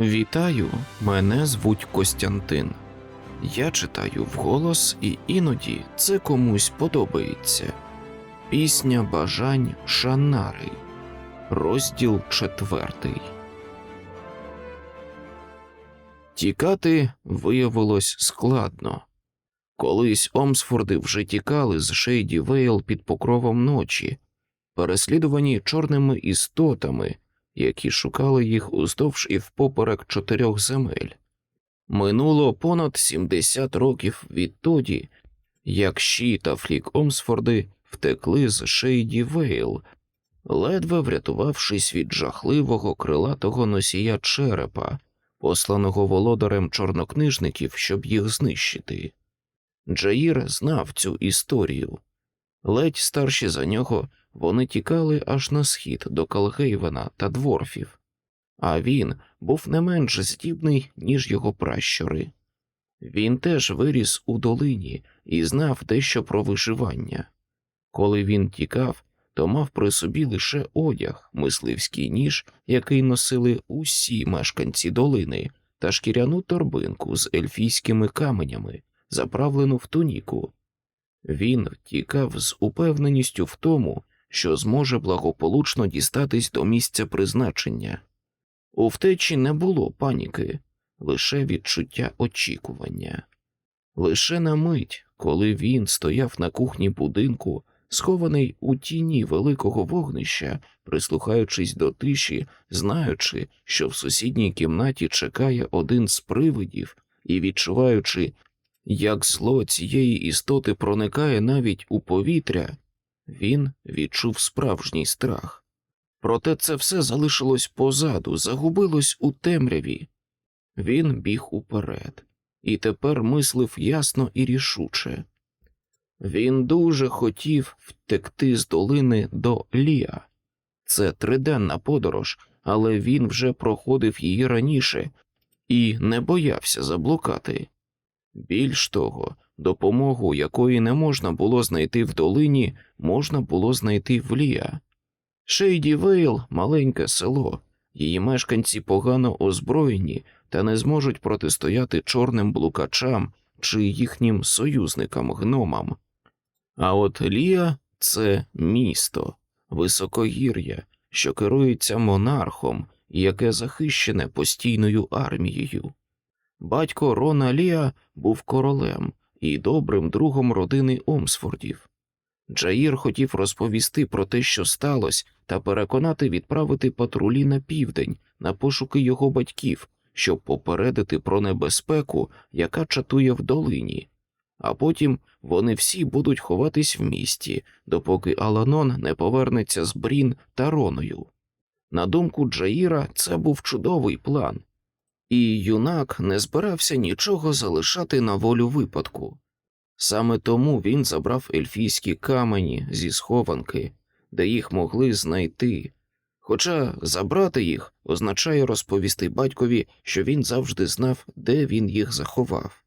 Вітаю, мене звуть Костянтин. Я читаю вголос, і іноді це комусь подобається. Пісня бажань Шанари, розділ четвертий. Тікати виявилось складно. Колись Омсфорди вже тікали з Шейді Вейл під покровом ночі, переслідувані чорними істотами, які шукали їх уздовж і впоперек чотирьох земель. Минуло понад 70 років відтоді, як Ші та Флік Омсфорди втекли з Шейді Вейл, ледве врятувавшись від жахливого крилатого носія черепа, посланого володарем чорнокнижників, щоб їх знищити. Джаїр знав цю історію. Ледь старші за нього вони тікали аж на схід до Калгейвена та дворфів, а він був не менш здібний, ніж його пращури. Він теж виріс у долині і знав дещо про виживання. Коли він тікав, то мав при собі лише одяг, мисливський ніж, який носили усі мешканці долини, та шкіряну торбинку з ельфійськими каменями, заправлену в туніку. Він тікав з упевненістю в тому, що зможе благополучно дістатись до місця призначення. У втечі не було паніки, лише відчуття очікування. Лише на мить, коли він стояв на кухні будинку, схований у тіні великого вогнища, прислухаючись до тиші, знаючи, що в сусідній кімнаті чекає один з привидів, і відчуваючи, як зло цієї істоти проникає навіть у повітря, він відчув справжній страх. Проте це все залишилось позаду, загубилось у темряві. Він біг уперед, і тепер мислив ясно і рішуче. Він дуже хотів втекти з долини до Ліа. Це триденна подорож, але він вже проходив її раніше і не боявся заблукати. Більш того, допомогу, якої не можна було знайти в долині, можна було знайти в Ліа. Шейді Вейл маленьке село, її мешканці погано озброєні та не зможуть протистояти чорним блукачам чи їхнім союзникам гномам. А от Ліа це місто, високогір'я, що керується монархом, і яке захищене постійною армією. Батько Рона Ліа був королем і добрим другом родини Омсфордів. Джаїр хотів розповісти про те, що сталося, та переконати відправити патрулі на південь на пошуки його батьків, щоб попередити про небезпеку, яка чатує в долині. А потім вони всі будуть ховатись в місті, допоки Аланон не повернеться з Брін та Роною. На думку Джаїра, це був чудовий план, і юнак не збирався нічого залишати на волю випадку. Саме тому він забрав ельфійські камені зі схованки, де їх могли знайти. Хоча забрати їх означає розповісти батькові, що він завжди знав, де він їх заховав.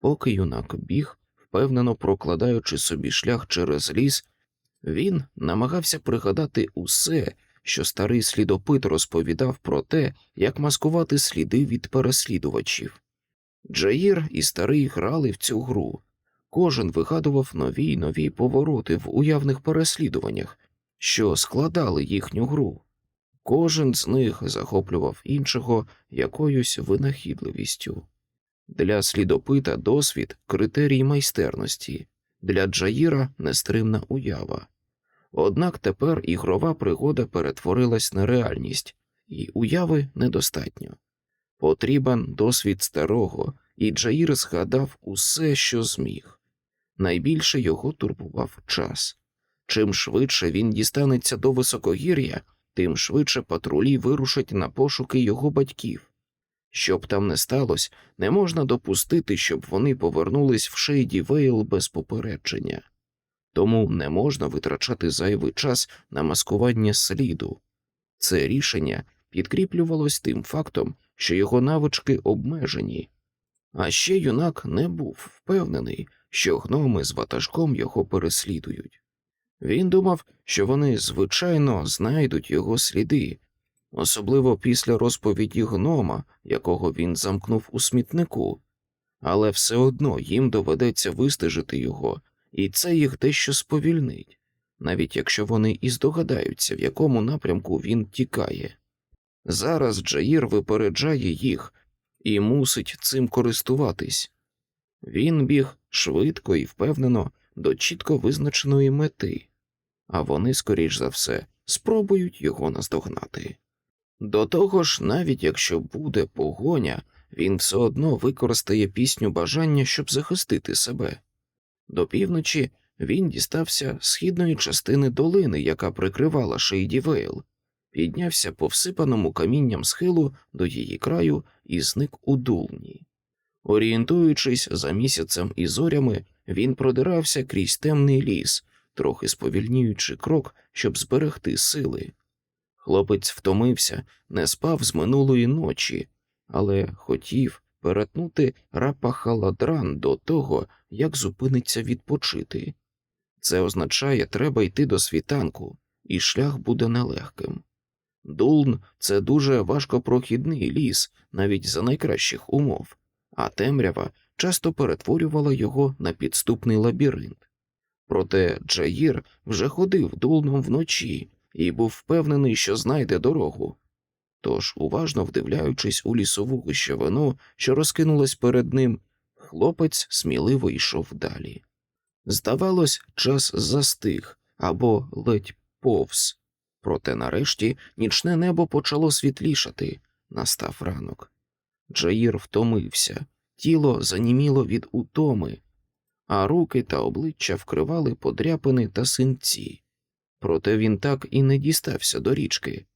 Поки юнак біг, впевнено прокладаючи собі шлях через ліс, він намагався пригадати усе, що старий слідопит розповідав про те, як маскувати сліди від переслідувачів. Джаїр і старий грали в цю гру. Кожен вигадував нові й нові повороти в уявних переслідуваннях, що складали їхню гру. Кожен з них захоплював іншого якоюсь винахідливістю. Для слідопита досвід критерій майстерності, для Джаїра нестримна уява. Однак тепер ігрова пригода перетворилась на реальність, і уяви недостатньо. Потрібен досвід старого, і Джаїр згадав усе, що зміг. Найбільше його турбував час. Чим швидше він дістанеться до високогір'я, тим швидше патрулі вирушать на пошуки його батьків. Щоб там не сталося, не можна допустити, щоб вони повернулись в Шейді Вейл без попередження. Тому не можна витрачати зайвий час на маскування сліду. Це рішення підкріплювалось тим фактом, що його навички обмежені, а ще юнак не був впевнений, що гноми з ватажком його переслідують. Він думав, що вони звичайно знайдуть його сліди, особливо після розповіді гнома, якого він замкнув у смітнику, але все одно їм доведеться вистежити його, і це їх дещо сповільнить, навіть якщо вони і здогадаються, в якому напрямку він тікає. Зараз Джаїр випереджає їх і мусить цим користуватись. Він біг швидко і впевнено до чітко визначеної мети, а вони, скоріш за все, спробують його наздогнати. До того ж, навіть якщо буде погоня, він все одно використає пісню бажання, щоб захистити себе. До півночі він дістався східної частини долини, яка прикривала Шейді Вейл, піднявся по всипаному камінням схилу до її краю і зник у дулні. Орієнтуючись за місяцем і зорями, він продирався крізь темний ліс, трохи сповільнюючи крок, щоб зберегти сили. Хлопець втомився, не спав з минулої ночі, але хотів перетнути рапахаладран до того, як зупиниться відпочити. Це означає, треба йти до світанку, і шлях буде нелегким. Дулн це дуже важкопрохідний ліс, навіть за найкращих умов, а темрява часто перетворювала його на підступний лабіринт. Проте Джаїр вже ходив дулном вночі і був впевнений, що знайде дорогу. Тож, уважно вдивляючись у лісову гущавину, що розкинулась перед ним, хлопець сміливо йшов далі. Здавалось, час застиг або ледь повз, проте нарешті нічне небо почало світлішати, настав ранок. Джаїр втомився, тіло заніміло від утоми, а руки та обличчя вкривали подряпини та синці. Проте він так і не дістався до річки.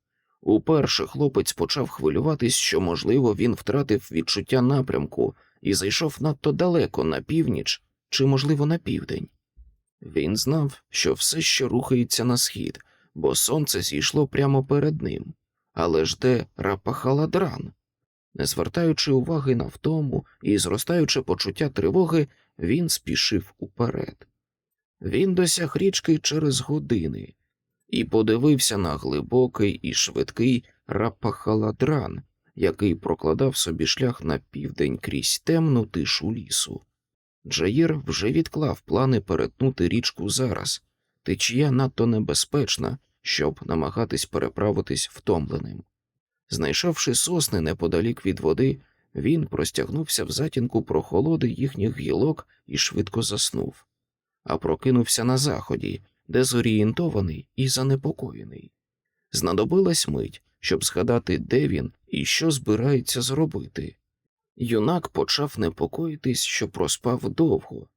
Уперше хлопець почав хвилюватись, що, можливо, він втратив відчуття напрямку і зайшов надто далеко на північ чи, можливо, на південь. Він знав, що все ще рухається на схід, бо сонце зійшло прямо перед ним, але ж де рапахаладран. Не звертаючи уваги на втому і зростаючи почуття тривоги, він спішив уперед. Він досяг річки через години і подивився на глибокий і швидкий рапахаладран, який прокладав собі шлях на південь крізь темну тишу лісу. Джаїр вже відклав плани перетнути річку зараз, течія надто небезпечна, щоб намагатись переправитись втомленим. Знайшовши сосни неподалік від води, він простягнувся в затінку прохолоди їхніх гілок і швидко заснув, а прокинувся на заході, дезорієнтований і занепокоєний. Знадобилась мить, щоб згадати, де він і що збирається зробити. Юнак почав непокоїтись, що проспав довго.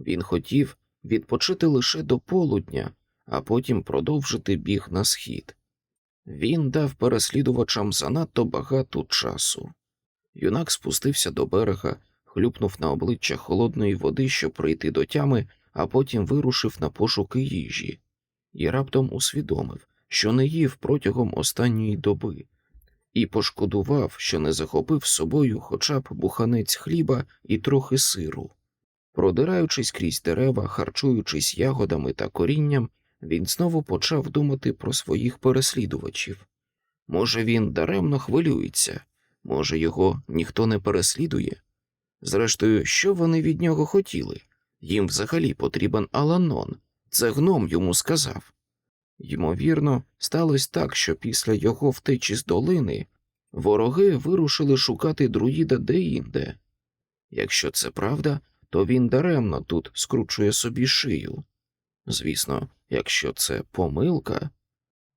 Він хотів відпочити лише до полудня, а потім продовжити біг на схід. Він дав переслідувачам занадто багато часу. Юнак спустився до берега, хлюпнув на обличчя холодної води, щоб прийти до тями, а потім вирушив на пошуки їжі, і раптом усвідомив, що не їв протягом останньої доби, і пошкодував, що не захопив з собою хоча б буханець хліба і трохи сиру. Продираючись крізь дерева, харчуючись ягодами та корінням, він знову почав думати про своїх переслідувачів. Може, він даремно хвилюється, може, його ніхто не переслідує. Зрештою, що вони від нього хотіли? Їм взагалі потрібен Аланон, це гном йому сказав. Ймовірно, сталося так, що після його втечі з долини вороги вирушили шукати друїда деінде. Якщо це правда, то він даремно тут скручує собі шию. Звісно, якщо це помилка,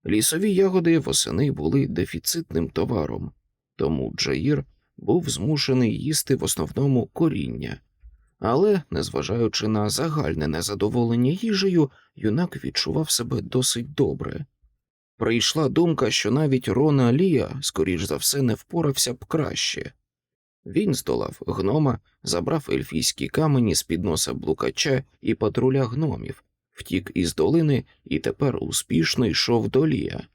лісові ягоди восени були дефіцитним товаром, тому Джаїр був змушений їсти в основному коріння. Але, незважаючи на загальне незадоволення їжею, юнак відчував себе досить добре. Прийшла думка, що навіть Рона Лія, скоріш за все, не впорався б краще. Він здолав гнома, забрав ельфійські камені з під носа блукача і патруля гномів, втік із долини і тепер успішно йшов до Лія.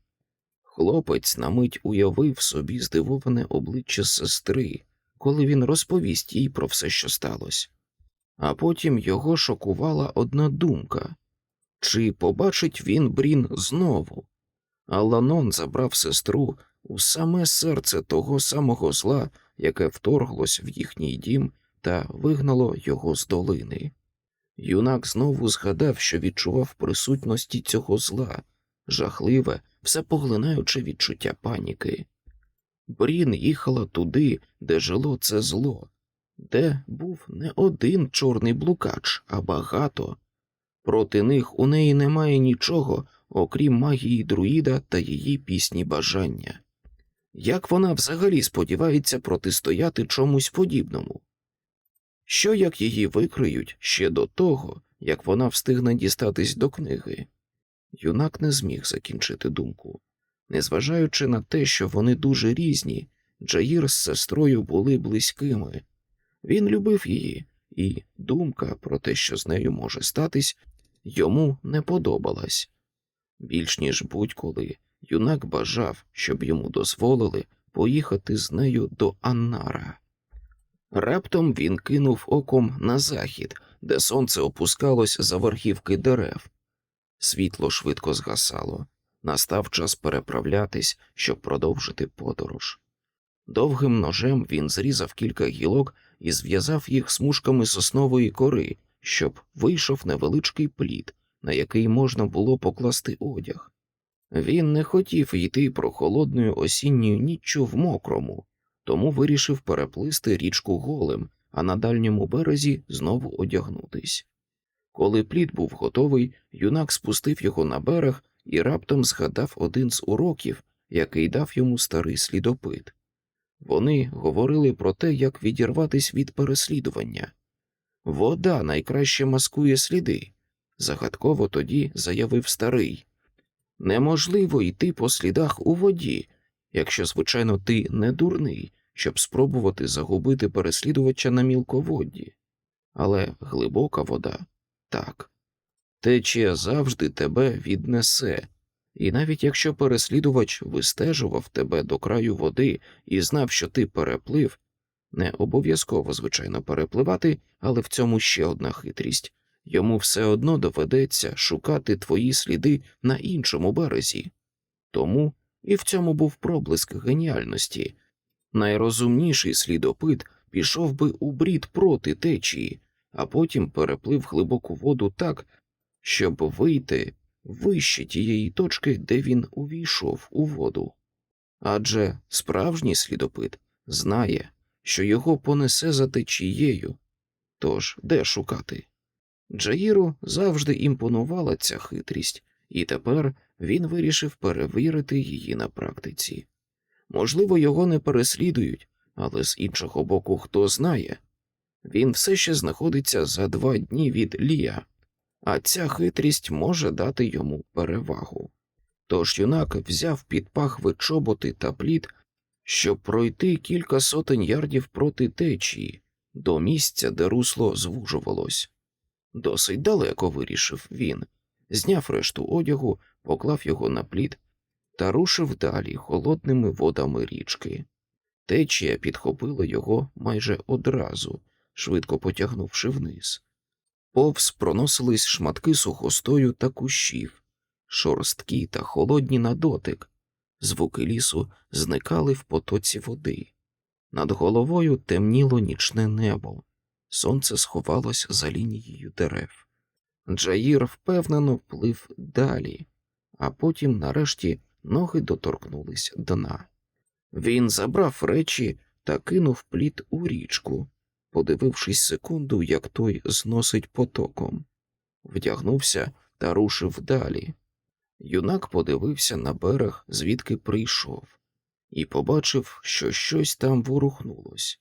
Хлопець на мить уявив собі здивоване обличчя сестри, коли він розповість їй про все, що сталося. А потім його шокувала одна думка чи побачить він Брін знову? Аланон забрав сестру, у саме серце того самого зла, яке вторглось в їхній дім та вигнало його з долини. Юнак знову згадав, що відчував присутності цього зла, жахливе, всепоглинаюче відчуття паніки. Брін їхала туди, де жило це зло, де був не один чорний блукач, а багато. Проти них у неї немає нічого, окрім магії друїда та її пісні бажання. Як вона взагалі сподівається протистояти чомусь подібному? Що як її викриють ще до того, як вона встигне дістатись до книги? Юнак не зміг закінчити думку. Незважаючи на те, що вони дуже різні, Джаїр з сестрою були близькими. Він любив її, і думка про те, що з нею може статись, йому не подобалась. Більш ніж будь-коли юнак бажав, щоб йому дозволили поїхати з нею до Аннара. Раптом він кинув оком на захід, де сонце опускалось за верхівки дерев. Світло швидко згасало. Настав час переправлятись, щоб продовжити подорож. Довгим ножем він зрізав кілька гілок і зв'язав їх смужками соснової кори, щоб вийшов невеличкий плід, на який можна було покласти одяг. Він не хотів йти прохолодною осінньою ніччю в мокрому, тому вирішив переплисти річку голим, а на дальньому березі знову одягнутись. Коли плід був готовий, юнак спустив його на берег і раптом згадав один з уроків, який дав йому старий слідопит. Вони говорили про те, як відірватись від переслідування. Вода найкраще маскує сліди, загадково тоді заявив старий. Неможливо йти по слідах у воді, якщо, звичайно, ти не дурний, щоб спробувати загубити переслідувача на мілководді. Але глибока вода так. Течія завжди тебе віднесе, і навіть якщо переслідувач вистежував тебе до краю води і знав, що ти переплив, не обов'язково, звичайно, перепливати, але в цьому ще одна хитрість йому все одно доведеться шукати твої сліди на іншому березі. Тому і в цьому був проблиск геніальності. Найрозумніший слідопит пішов би у брід проти течії, а потім переплив глибоку воду так, щоб вийти вище тієї точки, де він увійшов у воду. Адже справжній слідопит знає, що його понесе за течією. Тож де шукати? Джаїру завжди імпонувала ця хитрість, і тепер він вирішив перевірити її на практиці. Можливо, його не переслідують, але з іншого боку, хто знає. Він все ще знаходиться за два дні від Лія, а ця хитрість може дати йому перевагу. Тож юнак взяв під пахви чоботи та плід, щоб пройти кілька сотень ярдів проти течії до місця, де русло звужувалось. Досить далеко вирішив він, зняв решту одягу, поклав його на плід та рушив далі холодними водами річки. Течія підхопила його майже одразу, швидко потягнувши вниз. Повз проносились шматки сухостою та кущів, шорсткі та холодні на дотик. Звуки лісу зникали в потоці води. Над головою темніло нічне небо, сонце сховалось за лінією дерев. Джаїр впевнено вплив далі, а потім, нарешті, ноги доторкнулись дна. Він забрав речі та кинув плід у річку, подивившись секунду, як той зносить потоком, вдягнувся та рушив далі. Юнак подивився на берег, звідки прийшов, і побачив, що щось там ворухнулось.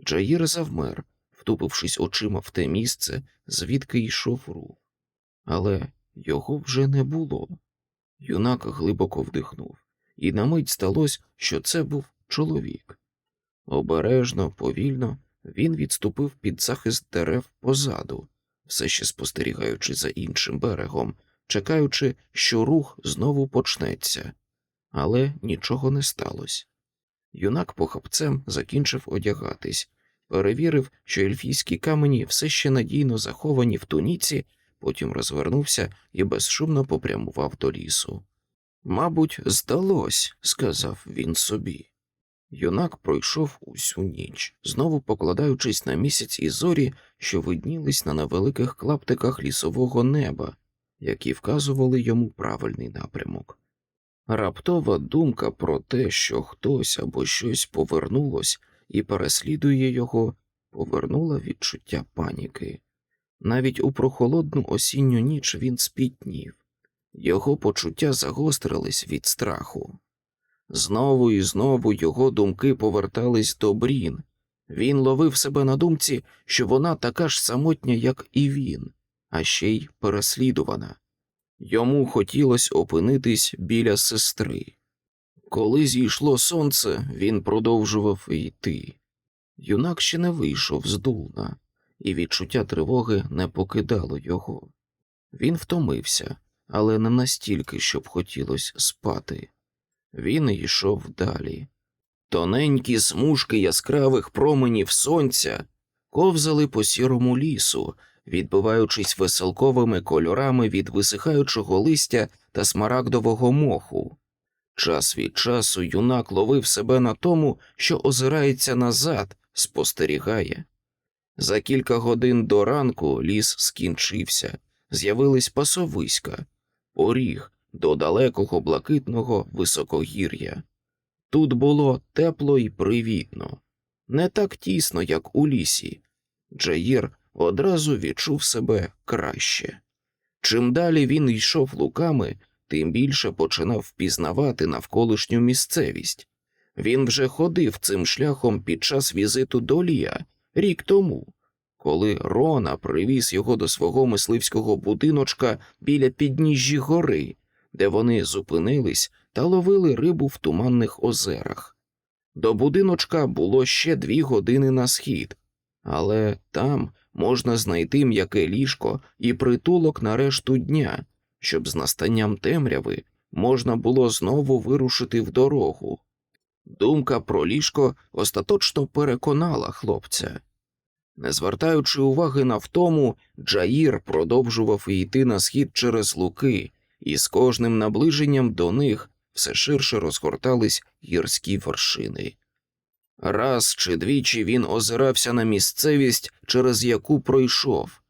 Джаїр завмер, втупившись очима в те місце, звідки йшов рух. Але його вже не було. Юнак глибоко вдихнув, і на мить сталося, що це був чоловік. Обережно, повільно він відступив під захист дерев позаду, все ще спостерігаючи за іншим берегом, чекаючи, що рух знову почнеться, але нічого не сталося. Юнак похапцем закінчив одягатись, перевірив, що ельфійські камені все ще надійно заховані в туніці, потім розвернувся і безшумно попрямував до лісу. Мабуть, здалось, сказав він собі. Юнак пройшов усю ніч, знову покладаючись на місяць і зорі, що виднілись на невеликих клаптиках лісового неба, які вказували йому правильний напрямок. Раптова думка про те, що хтось або щось повернулось і переслідує його, повернула відчуття паніки. Навіть у прохолодну осінню ніч він спітнів, його почуття загострились від страху. Знову і знову його думки повертались до Брін. Він ловив себе на думці, що вона така ж самотня, як і він, а ще й переслідувана. Йому хотілося опинитись біля сестри. Коли зійшло сонце, він продовжував йти. Юнак ще не вийшов з дулна, і відчуття тривоги не покидало його. Він втомився, але не настільки, щоб хотілося спати. Він йшов далі. Тоненькі смужки яскравих променів сонця ковзали по сірому лісу, відбиваючись веселковими кольорами від висихаючого листя та смарагдового моху. Час від часу юнак ловив себе на тому, що озирається назад, спостерігає. За кілька годин до ранку ліс скінчився, з'явились пасовиська, поріг до далекого блакитного високогір'я. Тут було тепло і привітно, не так тісно, як у лісі. Джаїр одразу відчув себе краще. Чим далі він йшов луками, тим більше починав впізнавати навколишню місцевість. Він вже ходив цим шляхом під час візиту до Лія рік тому, коли Рона привіз його до свого мисливського будиночка біля підніжжі гори, де вони зупинились та ловили рибу в туманних озерах. До будиночка було ще дві години на схід, але там можна знайти м'яке ліжко і притулок на решту дня, щоб з настанням темряви можна було знову вирушити в дорогу. Думка про ліжко остаточно переконала хлопця. Не звертаючи уваги на втому, Джаїр продовжував йти на схід через луки, і з кожним наближенням до них все ширше розгортались гірські вершини. Раз чи двічі він озирався на місцевість, через яку пройшов,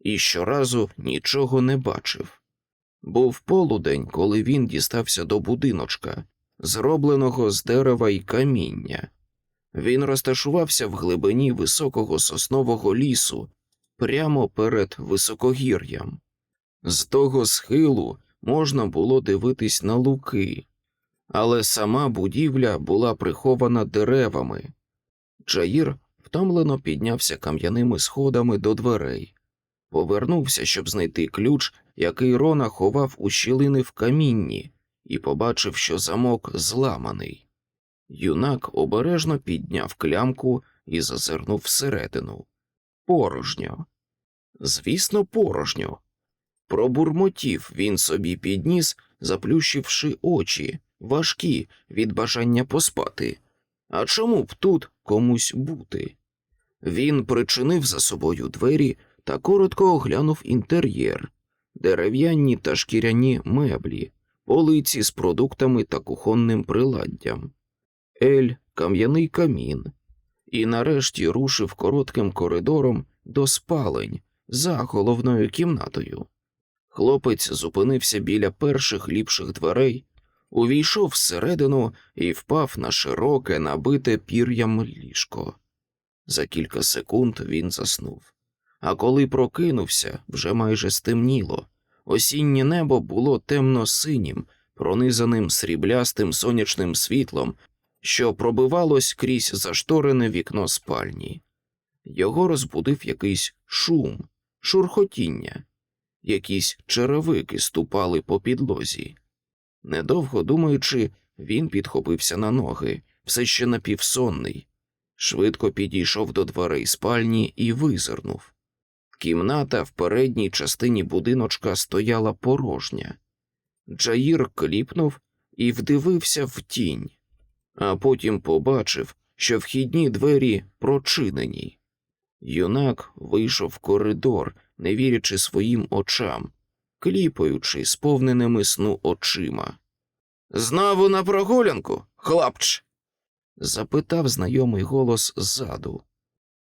і щоразу нічого не бачив. Був полудень, коли він дістався до будиночка, зробленого з дерева й каміння. Він розташувався в глибині високого соснового лісу, прямо перед високогір'ям. З того схилу можна було дивитись на луки, але сама будівля була прихована деревами. Джаїр втомлено піднявся кам'яними сходами до дверей, повернувся, щоб знайти ключ, який Рона ховав у щілини в камінні, і побачив, що замок зламаний. Юнак обережно підняв клямку і зазирнув всередину. Порожньо. Звісно, порожньо. Пробурмотів він собі підніс, заплющивши очі, важкі від бажання поспати. А чому б тут комусь бути? Він причинив за собою двері та коротко оглянув інтер'єр, дерев'яні та шкіряні меблі, полиці з продуктами та кухонним приладдям, ель, кам'яний камін, і нарешті рушив коротким коридором до спалень за головною кімнатою. Хлопець зупинився біля перших ліпших дверей, увійшов всередину і впав на широке, набите пір'ям ліжко. За кілька секунд він заснув. А коли прокинувся, вже майже стемніло. Осіннє небо було темно-синім, пронизаним сріблястим сонячним світлом, що пробивалось крізь зашторене вікно спальні. Його розбудив якийсь шум, шурхотіння, якісь черевики ступали по підлозі. Недовго думаючи, він підхопився на ноги, все ще напівсонний, швидко підійшов до дверей спальні і визирнув. Кімната в передній частині будиночка стояла порожня. Джаїр кліпнув і вдивився в тінь, а потім побачив, що вхідні двері прочинені. Юнак вийшов в коридор, не вірячи своїм очам, кліпаючи сповненими сну очима. Знову на прогулянку, хлопч? запитав знайомий голос ззаду.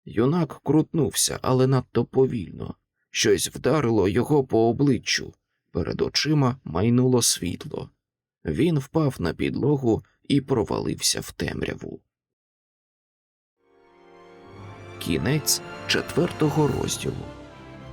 Юнак крутнувся, але надто повільно. Щось вдарило його по обличчю, перед очима майнуло світло. Він впав на підлогу і провалився в темряву. Кінець четвертого розділу.